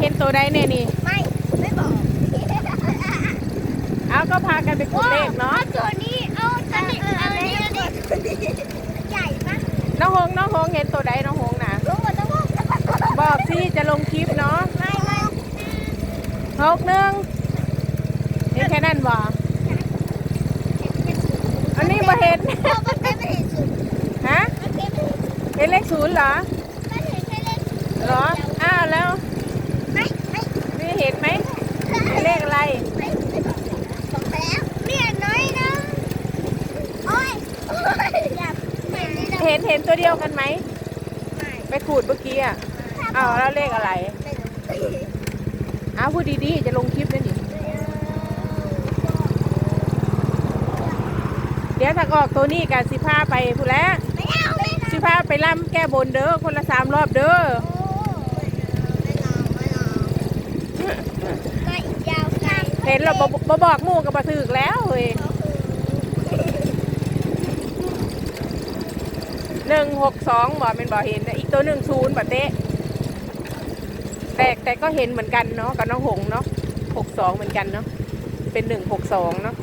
เลขเห็นตัวใดเนี่ยนี่ ไม่ไม่บอกเอาก็พากันไปคูณเลขเนาะตัวนี้เอาตัวนี้เอาตัวนี้ใหญ่ปะน้องหงน้องหงเห็นตัวใดน้องหงนะรู้หมดแล้วว่าบอกสิจะลงคลิปเนาะไม่ไม่หกหนึ่งเห็นแค่นั้นบ่อันนี้บ่เห็นเราไม่เป็นไม่เห็นสุดฮะไม่เป็นไม่เห็นเห็นเลขศูนย์เหรอ ไม่เห็นแค่เล่น เหรอ อ้าวแล้ว ไม่ไม่ นี่เห็นไหมเป็นเลขอะไร ไม่ไม่บอกบอกแล้วเนี่ยน้อยนะโอ้ยโอ้ยอยาก เห็นนี่นะเห็นเห็นตัวเดียวกันไหมไม่ไปขูดเมื่อกี้อะอ้าวแล้วเลขอะไรไม่รู้อ้าวพูดดีๆ จะลงคลิปนั่นดิเดี๋ยวถ้าออกตัวนี้กับสิพาไปพูดแล้วไม่เอาไม่เอาสิพาไปล่ำแก้บนเด้อคนละสามรอบเด้อไม่เอาไม่เอาก็อีกยาวไกลเห็นเราบบ่บอกหมู่กับบะถึกแล้วเฮ้ย หนึ่งหกสองบ่เป็นบ่เห็นอีกตัวหนึ่งศูนย์บะเตะแต่แต่ก็เห็นเหมือนกันเนาะกับน้องหงเนาะหกสองเหมือนกันเนาะเป็นหนึ่งหกสองเนาะ